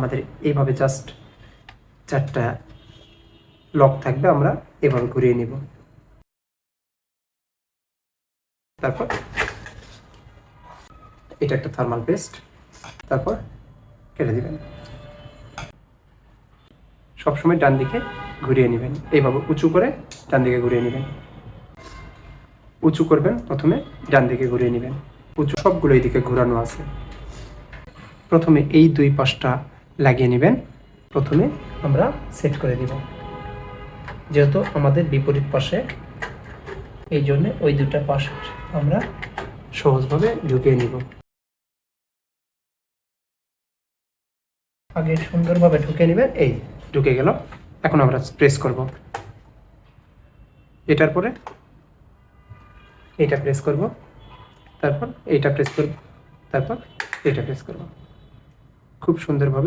আমাদের এইভাবে জাস্ট চারটা লক থাকবে, আমরা এভাবে ঘুরিয়ে নিব। তারপর এটা একটা থার্মাল পেস্ট তারপর কেটে দিবেন। সবসময় ডান দিকে ঘুরিয়ে নেবেন। এইভাবে উঁচু করে ডান দিকে ঘুরিয়ে নেবেন। উঁচু করবেন, প্রথমে ডান দিকে ঘুরিয়ে নেবেন। উঁচু সবগুলো এইদিকে ঘোরানো আছে। প্রথমে এই দুই পাশটা লাগিয়ে নেবেন। প্রথমে আমরা সেট করে দিব যেহেতু আমাদের বিপরীত পাশে, এই জন্য ওই দুটা পাশ আমরা সহজভাবে ঢুকিয়ে নিব। আগে সুন্দরভাবে ঢুকে নেবেন, এই ঢুকে গেল। এখন আমরা প্রেস করব। এটার পরে এটা প্রেস করব। তারপর এইটা প্রেস করব। তারপর এটা প্রেস করব। খুব সুন্দরভাবে